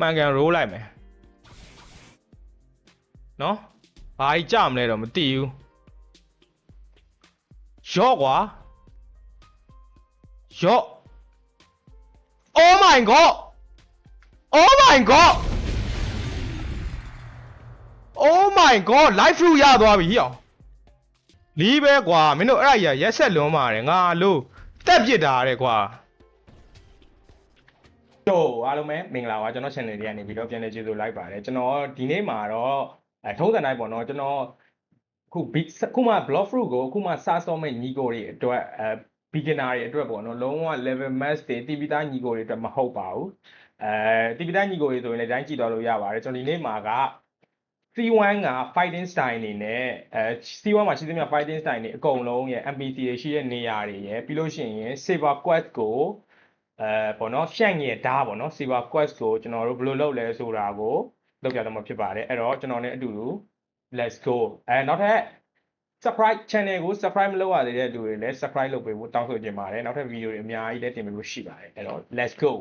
မှန်ကန်ရိုးလိုက်မယ်နော်ဘာကြီးကြမလဲတော့မသိဘူးရော့ကွာရော့ Oh my god Oh my god Oh my god live through ရသွားပြီဟေ့လီးပဲကွာမင်းတို့အဲ့ဒါကြီးကရက်ဆက်လွန်ပါတယ်ငါလို့တက်ပြစ်တာတဲ့ကွာ တို့အားလုံးပဲမင်္ဂလာပါကျွန်တော် channel လေးကနေပြီးတော့ပြန်လည်ကျေးဇူးလိုက်ပါတယ်ကျွန်တော်ဒီနေ့မှာတော့အဲထုံးစံတိုင်းပေါ့နော်ကျွန်တော်အခု big အခုမှ block fruit ကိုအခုမှစားစောမဲ့ညီကိုတွေအတွက်အဲ beginner တွေအတွက်ပေါ့နော်လုံးဝ level max တွေတီးပြီးသားညီကိုတွေအတွက်မဟုတ်ပါဘူးအဲတီးပြီးသားညီကိုတွေဆိုရင်လည်းတိုင်းကြည့်သွားလို့ရပါတယ်ကျွန်တော်ဒီနေ့မှာက C1 က fighting style အနေနဲ့အဲ C1 မှာရှိသမျှ fighting style တွေအကုန်လုံးရဲ့ NPC တွေရှိတဲ့နေရာတွေရဲ့ပြီးလို့ရှိရင် saber quest ကို အဲပေါ့နော်ဖြန့်ငယ်ဓာတ်ပေါ့နော် saber quest ကိုကျွန်တော်တို့ဘယ်လိုလုပ်လဲဆိုတာကိုလုပ်ပြတော့မှာဖြစ်ပါတယ်အဲ့တော့ကျွန်တော်နဲ့အတူတူ let's go အဲနောက်ထပ် subscribe channel ကို subscribe မလုပ်ရသေးတဲ့လူတွေလည်း subscribe လုပ်ပေးဖို့တောင်းဆိုချင်ပါတယ်နောက်ထပ် video တွေအများကြီးလည်းတင်ပေးဖို့ရှိပါတယ်အဲ့တော့ let's go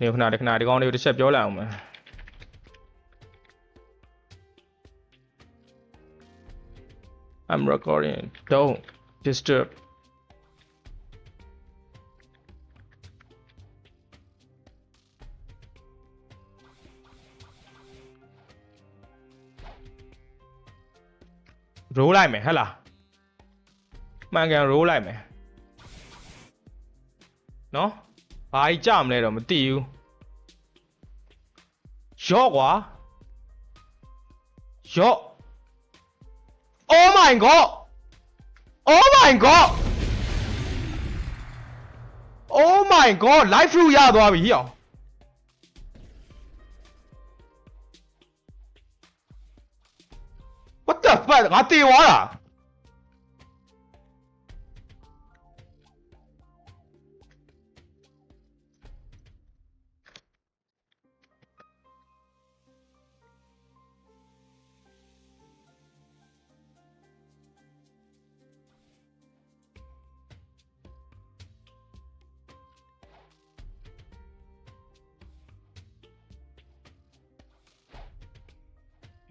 နေခဏတခဏဒီကောင်းလေးကိုတစ်ချက်ပြောလိုက်အောင်မယ် I'm recording. Don't disturb. ရိုးလိုက်မယ်ဟဟလားမှန်ကန်ရိုးလိုက်မယ်နော်ဘာကြီးကြမလဲတော့မသိဘူးရော့ကွာရော့ Oh my god! Oh my god! Oh my god! live through ရသွားပြီဟေ့အောင် What the fuck ငါတေသွားတာ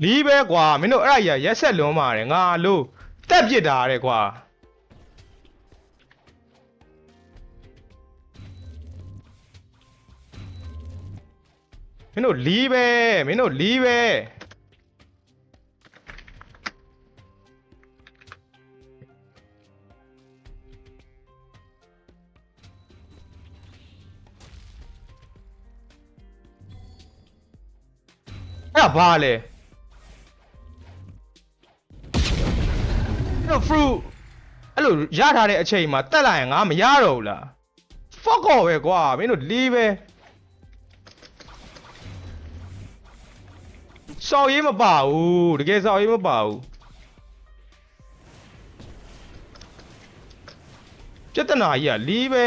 လီးပဲကွာမင်းတို့အဲ့ဒါကြီးကရက်ဆက်လွန်ပါတယ်ငါလို့တက်ပြစ်တာတဲ့ကွာမင်းတို့လီးပဲမင်းတို့လီးပဲအဲ့ဒါဘာလဲ fruit အဲ့လိုရထားတဲ့အချိန်မှာတက်လာရင်ငါမရတော့ဘူးလား fuck off ပဲကွာမင်းတို့လီးပဲစောက်ရေးမပါဘူးတကယ်စောက်ရေးမပါဘူးပြဿနာကြီးကလီးပဲ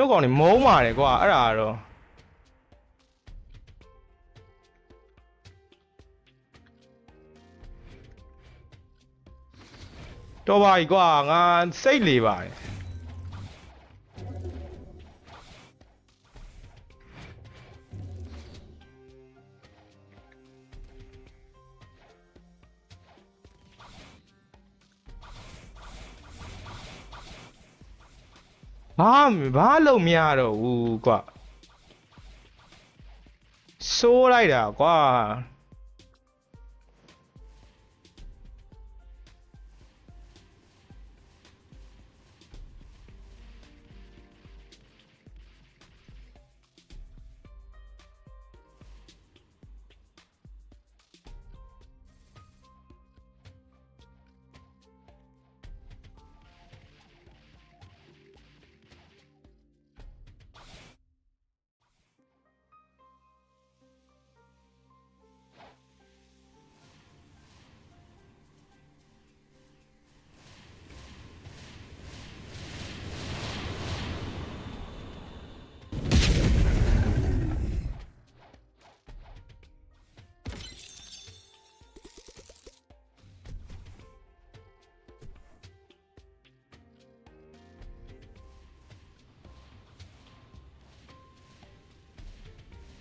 တို့ကောင်နေမုန်းပါတယ်ကွာအဲ့ဒါကတော့တော်ပါ E ကွာငါစိတ်လေပါတယ် ဘာမှဘာလို့မရတော့ဘူးကွာစိုးလိုက်တာကွာ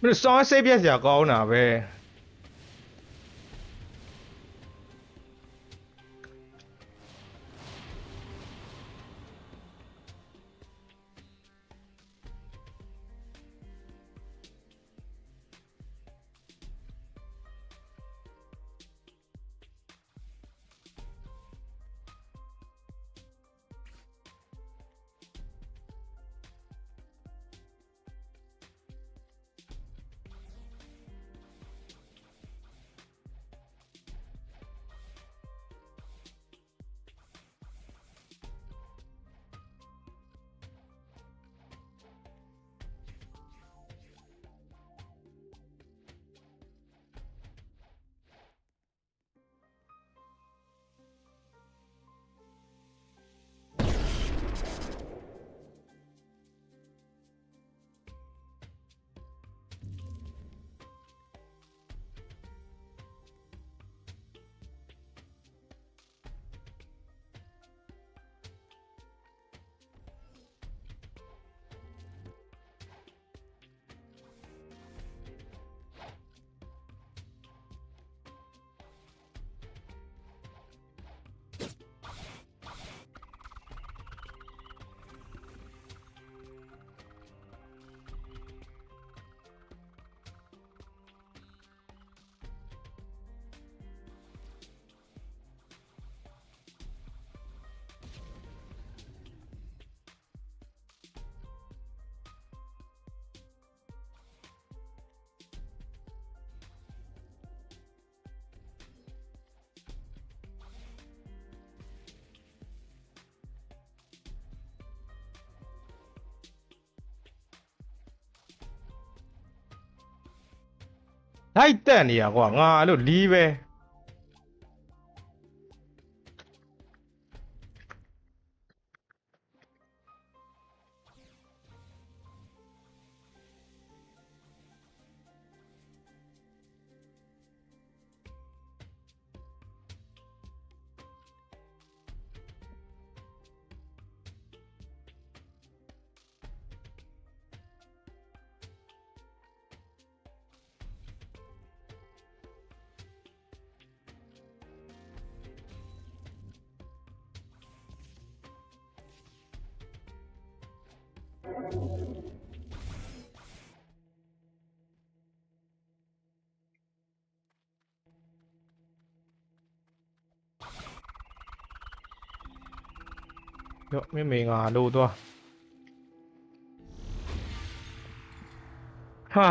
မင်းစောင်းစိတ်ပြက်စရာကောင်းတာပဲ လိုက်တက်နေရကွာငါအဲ့လိုလီးပဲ ရော့မင်းမေငါလို့သွားဟာ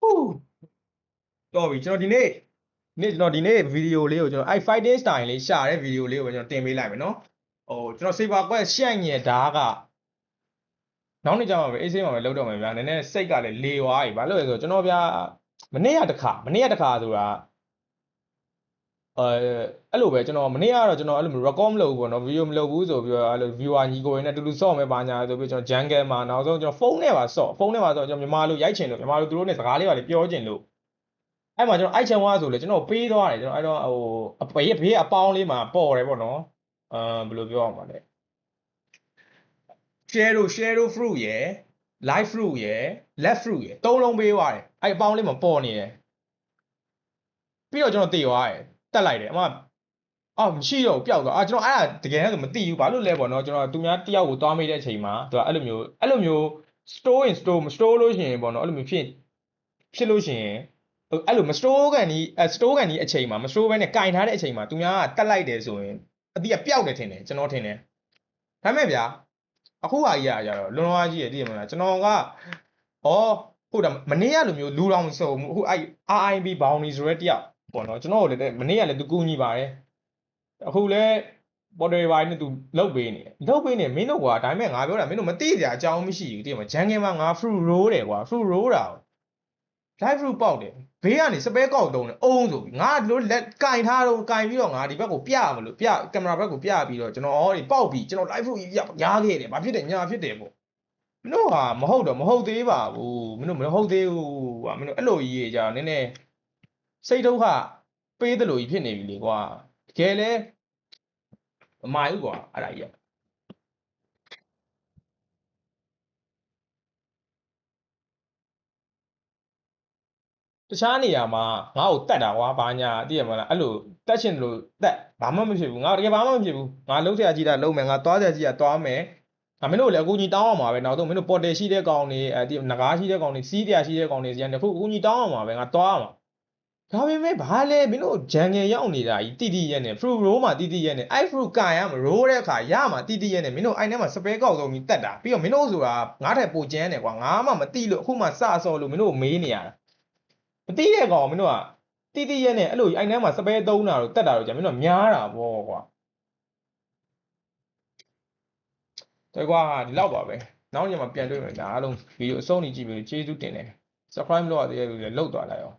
ဟူးတော်ပြီကျွန်တော်ဒီနေ့နေ့ကျွန်တော်ဒီနေ့ဗီဒီယိုလေးကိုကျွန်တော် i fighting style လေးရှာတဲ့ဗီဒီယိုလေးကိုပဲကျွန်တော်တင်ပေးလိုက်မယ်နော် ဟိုကျွန်တော် saber quest ရှန့်ညင်ဓာတ်ကနောက်နေ့ကျမှပဲအေးဆေးမှပဲလောက်တော့မယ်ဗျာနည်းနည်းစိတ်ကလည်းလေသွားပြီဘာလို့လဲဆိုတော့ကျွန်တော်ဗျာမနေ့ကတစ်ခါမနေ့ကတစ်ခါဆိုတာအဲအဲ့လိုပဲကျွန်တော်မနေ့ကတော့ကျွန်တော်အဲ့လို record မလုပ်ဘူးပေါ့နော် video မလုပ်ဘူးဆိုပြီးတော့အဲ့လို viewer ညီကိုရင်းနဲ့တူတူဆော့မယ်ပါညာဆိုပြီးကျွန်တော် jungle မှာနောက်ဆုံးကျွန်တော်ဖုန်းနဲ့ပါဆော့ဖုန်းနဲ့ပါဆော့ကျွန်တော်မြန်မာလိုရိုက်ချင်လို့မြန်မာလိုသူတို့နဲ့စကားလေးပါလေပြောချင်လို့အဲ့မှာကျွန်တော်အိုက်ချန်ဝါဆိုလေကျွန်တော်ပေးသွားတယ်ကျွန်တော်အဲ့တော့ဟိုအပေးဘေးအပေါင်းလေးမှာပေါ်တယ်ပေါ့နော် အာဘယ်လိုပြောအောင်ပါလဲ share share fruit ရယ် live fruit ရယ် left fruit ရယ်သုံးလုံးပေးသွားတယ်အဲ့အပေါင်းလေးမှာပေါ်နေတယ်ပြီးတော့ကျွန်တော်တည်သွားတယ်တက်လိုက်တယ်အမအော်မရှိတော့ဘူးပျောက်သွားအာကျွန်တော်အဲ့ဒါတကယ်လည်းဆိုမသိဘူးဘာလို့လဲပေါ့နော်ကျွန်တော်သူများတယောက်ကိုသွားမိတဲ့အချိန်မှာသူကအဲ့လိုမျိုးအဲ့လိုမျိုး store in store မ store လို့ရှိရင်ပေါ့နော်အဲ့လိုမျိုးဖြစ်ဖြစ်လို့ရှိရင်ဟိုအဲ့လိုမ store ကန်ဒီအဲ store ကန်ဒီအချိန်မှာမ store ဘဲနဲ့ကင်ထားတဲ့အချိန်မှာသူများကတက်လိုက်တယ်ဆိုရင် အတိအပျောက်တယ်ထင်တယ်ကျွန်တော်ထင်တယ်ဒါမဲ့ဗျာအခုဟာကြီးကကြတော့လွန်လွန်အားကြီးရတည်ရမလားကျွန်တော်ကဩဟုတ်တယ်မနေ့ကလိုမျိုးလူတော်မစုံဘူးအခုအဲ့ RIB boundary ဆိုရဲတယောက်ပေါ့နော်ကျွန်တော်တို့လည်းမနေ့ကလည်းသူကူညီပါတယ်အခုလည်းပေါ်တယ်ပိုင်းနဲ့သူလုတ်ပေးနေတယ်လုတ်ပေးနေမင်းတို့ကွာဒါပေမဲ့ငါပြောတာမင်းတို့မသိစရာအကြောင်းမရှိဘူးတည်မဂျန်ကင်မှာငါ fruit roll တယ်ကွာ fruit roll တာ live fruit ပေါက်တယ် ဘေးကနေစပဲကောက်တုံးတယ်အုံးဆိုပြီးငါတို့လက်ကင်ထားတော့ကင်ပြီးတော့ငါဒီဘက်ကိုပြမလို့ပြကင်မရာဘက်ကိုပြပြီးတော့ကျွန်တော်အော်ဒီပေါက်ပြီးကျွန်တော် live fruit ကြီးပြညားခဲ့တယ်ဘာဖြစ်တယ်ညာဖြစ်တယ်ပေါ့မင်းတို့ဟာမဟုတ်တော့မဟုတ်သေးပါဘူးမင်းတို့မဟုတ်သေးဘူးကွာမင်းတို့အဲ့လိုကြီးကြီးကြာနည်းနည်းစိတ်ဒုက္ခပေးတယ်လို့ကြီးဖြစ်နေပြီလေကွာတကယ်လဲမမိုင်ဘူးကွာအဲ့ဒါကြီး တခြားနေရာမှာငါ့ကိုတတ်တာကွာဘာညာသိရမလားအဲ့လိုတတ်ချင်တယ်လို့တတ်ဘာမှမဖြစ်ဘူးငါတကယ်ဘာမှမဖြစ်ဘူးငါလုံးဆရာကြီးတာလုံးမယ်ငါသွားဆရာကြီးတာသွားမယ်ငါမင်းတို့လည်းအကူကြီးတောင်းအောင်ပါပဲနောက်တော့မင်းတို့ပေါ်တယ်ရှိတဲ့ကောင်တွေအဲဒီငကားရှိတဲ့ကောင်တွေစီးတရားရှိတဲ့ကောင်တွေစီကနေခုအကူကြီးတောင်းအောင်ပါပဲငါသွားအောင်ဒါပေမဲ့ဘာလဲမင်းတို့ဂျန်ငယ်ရောက်နေတာကြီးတိတိရဲ့နဲ့ fruit roll မှာတိတိရဲ့နဲ့အဲ့ fruit ကန်ရမ roll တဲ့အခါရမှာတိတိရဲ့နဲ့မင်းတို့အိုင်ထဲမှာစပယ်ကောက်ဆုံးပြီးတက်တာပြီးတော့မင်းတို့ဆိုတာငါ့ထက်ပိုကျန်းတယ်ကွာငါမှမတိလို့အခုမှစဆော်လို့မင်းတို့မေးနေရတာ မတိတဲ့ကောင်မင်းတို့ကတိတိရဲ့နဲ့အဲ့လိုအိုင်ထဲမှာစပယ်သုံးတာတော့တက်တာတော့ကြာမင်းတို့ကများတာပေါ့ကွာတော်ကွာဒီလောက်ပါပဲနောက်ညမှာပြန်တွေ့မယ်ဒါအားလုံးဗီဒီယိုအဆုံးနေကြည့်ပြီးကျေးဇူးတင်တယ် subscribe လုပ်ရသေးတယ်လို့လည်းလုပ်သွားလိုက်အောင်